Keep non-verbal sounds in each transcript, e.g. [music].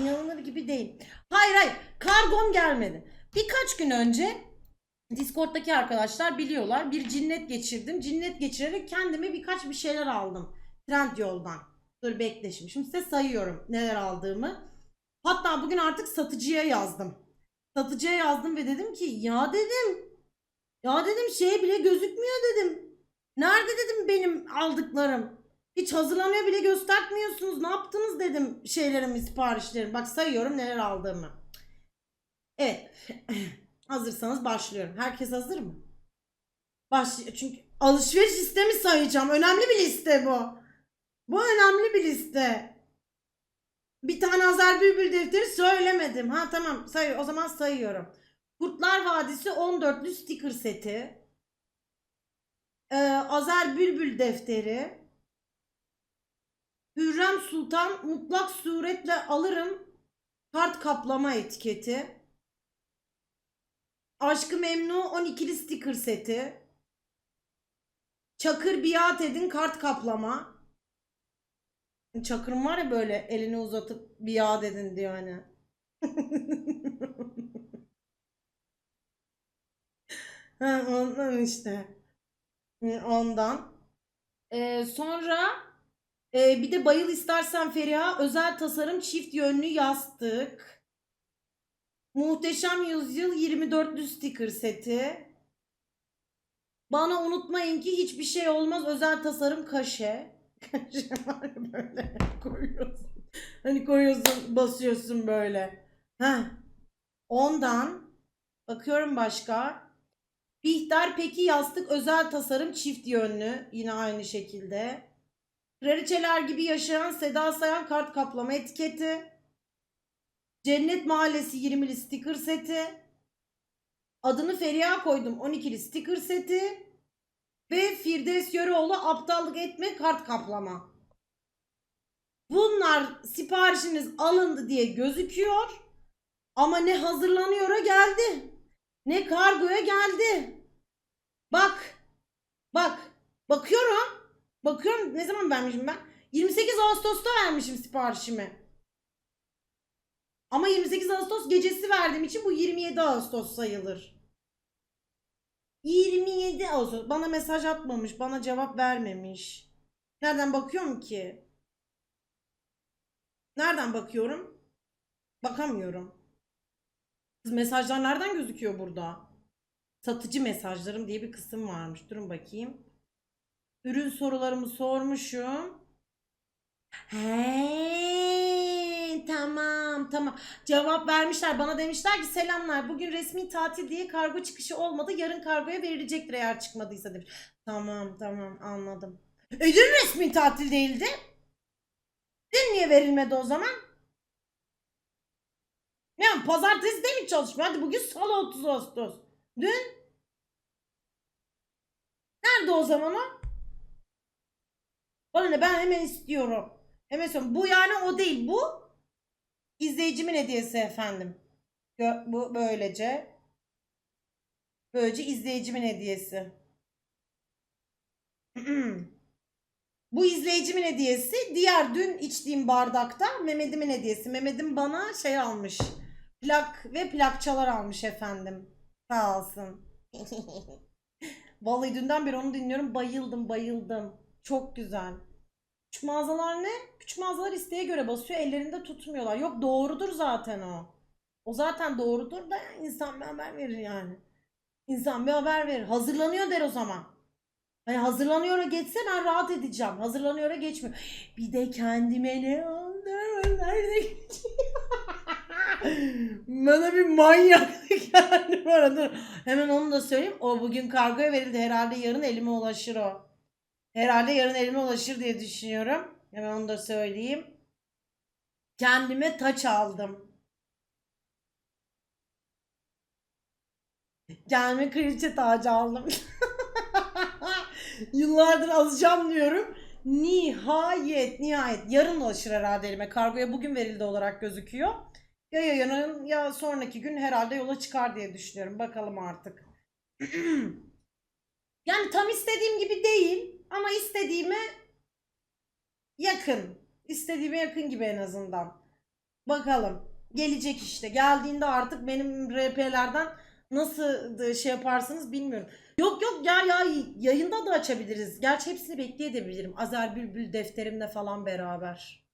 İnanılır gibi değil. Hayır hayır. Kargom gelmedi. Birkaç gün önce Discord'daki arkadaşlar biliyorlar. Bir cinnet geçirdim. Cinnet geçirerek kendime birkaç bir şeyler aldım. Trend yoldan. Dur bekle şimdi. Şimdi size sayıyorum neler aldığımı. Hatta bugün artık satıcıya yazdım. Satıcıya yazdım ve dedim ki ya dedim. Ya dedim şey bile gözükmüyor dedim. Nerede dedim benim aldıklarım. Hiç hazırlanıyor bile göstermiyorsunuz. Ne yaptınız dedim şeylerimi, siparişlerimi. Bak sayıyorum neler aldığımı. Evet. [clears throat] Hazırsanız başlıyorum. Herkes hazır mı? Başlıyor. Çünkü alışveriş listemi sayacağım. Önemli bir liste bu. Bu önemli bir liste. Bir tane Azer Bülbül defteri söylemedim. Ha tamam say o zaman sayıyorum. Kurtlar Vadisi 14'lü sticker seti. Ee, Azer Bülbül defteri. Hürrem Sultan mutlak suretle alırım kart kaplama etiketi. Aşkı Memnu 12'li sticker seti. Çakır biat edin kart kaplama. Çakır'ın var ya böyle elini uzatıp biat edin diyor hani. [laughs] ha, ondan işte. Ondan. Ee, sonra ee, bir de bayıl istersen Feriha özel tasarım çift yönlü yastık. Muhteşem Yüzyıl 24'lü sticker seti. Bana unutmayın ki hiçbir şey olmaz özel tasarım kaşe. [laughs] Böyle koyuyorsun. Hani koyuyorsun basıyorsun böyle. Heh. Ondan bakıyorum başka. Bihter Peki yastık özel tasarım çift yönlü. Yine aynı şekilde. Kraliçeler gibi yaşayan Seda Sayan kart kaplama etiketi. Cennet Mahallesi 20'li sticker seti. Adını Feriha koydum 12'li sticker seti. Ve Firdevs Yöreoğlu aptallık etme kart kaplama. Bunlar siparişiniz alındı diye gözüküyor. Ama ne hazırlanıyor'a geldi. Ne kargoya geldi. Bak. Bak. Bakıyorum. Bakıyorum ne zaman vermişim ben? 28 Ağustos'ta vermişim siparişimi. Ama 28 Ağustos gecesi verdiğim için bu 27 Ağustos sayılır. 27 Ağustos. Bana mesaj atmamış. Bana cevap vermemiş. Nereden bakıyorum ki? Nereden bakıyorum? Bakamıyorum. Mesajlar nereden gözüküyor burada? Satıcı mesajlarım diye bir kısım varmış. Durun bakayım. Ürün sorularımı sormuşum. He, tamam tamam. Cevap vermişler. Bana demişler ki selamlar. Bugün resmi tatil diye kargo çıkışı olmadı. Yarın kargoya verilecektir eğer çıkmadıysa demiş. Tamam tamam anladım. E resmi tatil değildi. Dün niye verilmedi o zaman? Yani pazartesi de mi çalışmıyor? Hadi bugün salı 30 Ağustos. Dün? Nerede o zaman o? Bana ne ben hemen istiyorum. Hemen istiyorum. Bu yani o değil. Bu izleyicimin hediyesi efendim. Bu böylece. Böylece izleyicimin hediyesi. [clears throat] Bu izleyicimin hediyesi. Diğer dün içtiğim bardakta Mehmet'imin hediyesi. Mehmet'im bana şey almış. Plak ve plakçalar almış efendim. Sağ olsun. [laughs] Vallahi dünden beri onu dinliyorum. Bayıldım bayıldım. Çok güzel. Küçük mağazalar ne? Küçük mağazalar isteğe göre basıyor. Ellerinde tutmuyorlar. Yok doğrudur zaten o. O zaten doğrudur da insan bir haber verir yani. İnsan bir haber verir. Hazırlanıyor der o zaman. Hani hazırlanıyor'a geçse ben rahat edeceğim. Hazırlanıyor'a geçmiyor. Bir de kendime ne aldım? Nerede? [laughs] Bana bir manyak geldi bu arada. Hemen onu da söyleyeyim. O bugün kargoya verildi. Herhalde yarın elime ulaşır o. Herhalde yarın elime ulaşır diye düşünüyorum. Hemen onu da söyleyeyim. Kendime taç aldım. Kendime kraliçe tacı aldım. [laughs] Yıllardır alacağım diyorum. Nihayet, nihayet. Yarın ulaşır herhalde elime. Kargoya bugün verildi olarak gözüküyor. Ya yarın ya sonraki gün herhalde yola çıkar diye düşünüyorum. Bakalım artık. [clears throat] yani tam istediğim gibi değil ama istediğime yakın. İstediğime yakın gibi en azından. Bakalım. Gelecek işte. Geldiğinde artık benim RP'lerden nasıl şey yaparsınız bilmiyorum. Yok yok ya ya yayında da açabiliriz. Gerçi hepsini bekleyebilirim. Azer Bülbül defterimle falan beraber.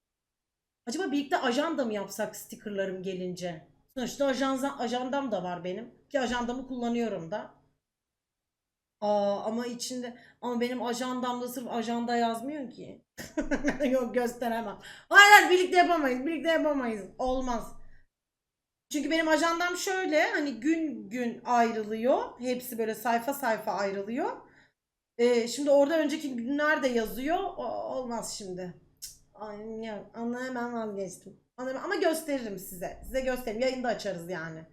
Acaba birlikte ajanda mı yapsak stickerlarım gelince? Sonuçta ajanza, ajandam da var benim. Ki ajandamı kullanıyorum da. Aa, ama içinde ama benim ajandamda sırf ajanda yazmıyor ki. [laughs] Yok gösteremem. Hayır hayır birlikte yapamayız. Birlikte yapamayız. Olmaz. Çünkü benim ajandam şöyle hani gün gün ayrılıyor. Hepsi böyle sayfa sayfa ayrılıyor. Ee, şimdi orada önceki günler de yazıyor. O- olmaz şimdi. Cık, Ay, ya, hemen vazgeçtim. Hemen- ama gösteririm size. Size gösteririm. Yayında açarız yani.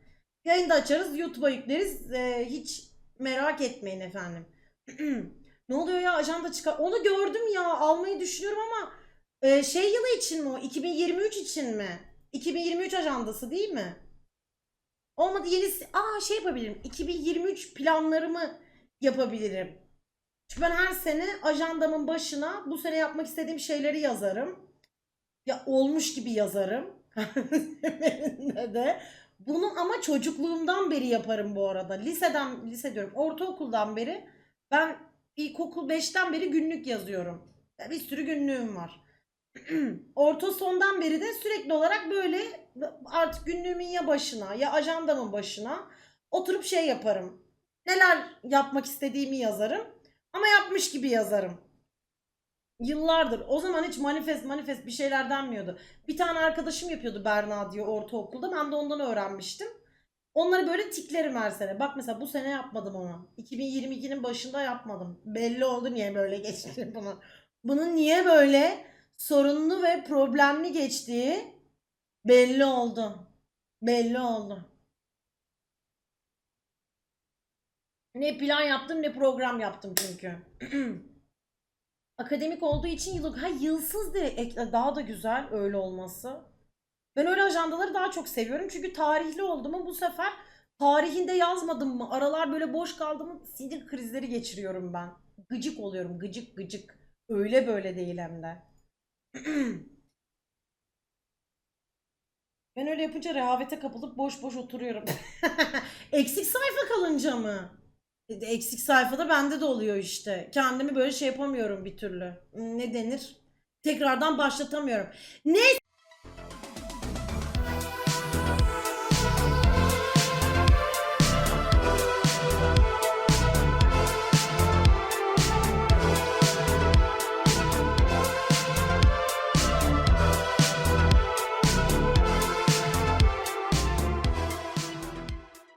Yayında açarız. YouTube'a yükleriz. Ee, hiç merak etmeyin efendim. [clears throat] ne oluyor ya ajanda çıkar. Onu gördüm ya almayı düşünüyorum ama e, şey yılı için mi o? 2023 için mi? 2023 ajandası değil mi? Olmadı yenisi. Aa şey yapabilirim. 2023 planlarımı yapabilirim. Çünkü ben her sene ajandamın başına bu sene yapmak istediğim şeyleri yazarım. Ya olmuş gibi yazarım. [laughs] De. Bunu ama çocukluğumdan beri yaparım bu arada. Liseden, lise diyorum, ortaokuldan beri ben ilkokul 5'ten beri günlük yazıyorum. Ya Bir sürü günlüğüm var. [clears throat] Orta sondan beri de sürekli olarak böyle artık günlüğümün ya başına ya ajandamın başına oturup şey yaparım. Neler yapmak istediğimi yazarım ama yapmış gibi yazarım. Yıllardır. O zaman hiç manifest manifest bir şeyler denmiyordu. Bir tane arkadaşım yapıyordu Berna diye ortaokulda. Ben de ondan öğrenmiştim. Onları böyle tiklerim her sene. Bak mesela bu sene yapmadım onu. 2022'nin başında yapmadım. Belli oldu niye böyle geçti [laughs] bunu. Bunun niye böyle sorunlu ve problemli geçtiği belli oldu. Belli oldu. Ne plan yaptım ne program yaptım çünkü. [clears throat] Akademik olduğu için yıl, ha yılsız de ek- daha da güzel öyle olması. Ben öyle ajandaları daha çok seviyorum çünkü tarihli oldu mu bu sefer tarihinde yazmadım mı aralar böyle boş kaldı mı sinir krizleri geçiriyorum ben. Gıcık oluyorum gıcık gıcık. Öyle böyle değil hem de. [clears throat] Ben öyle yapınca rehavete kapılıp boş boş oturuyorum. [laughs] Eksik sayfa kalınca mı? Eksik sayfada bende de oluyor işte. Kendimi böyle şey yapamıyorum bir türlü. Ne denir? Tekrardan başlatamıyorum. Neyse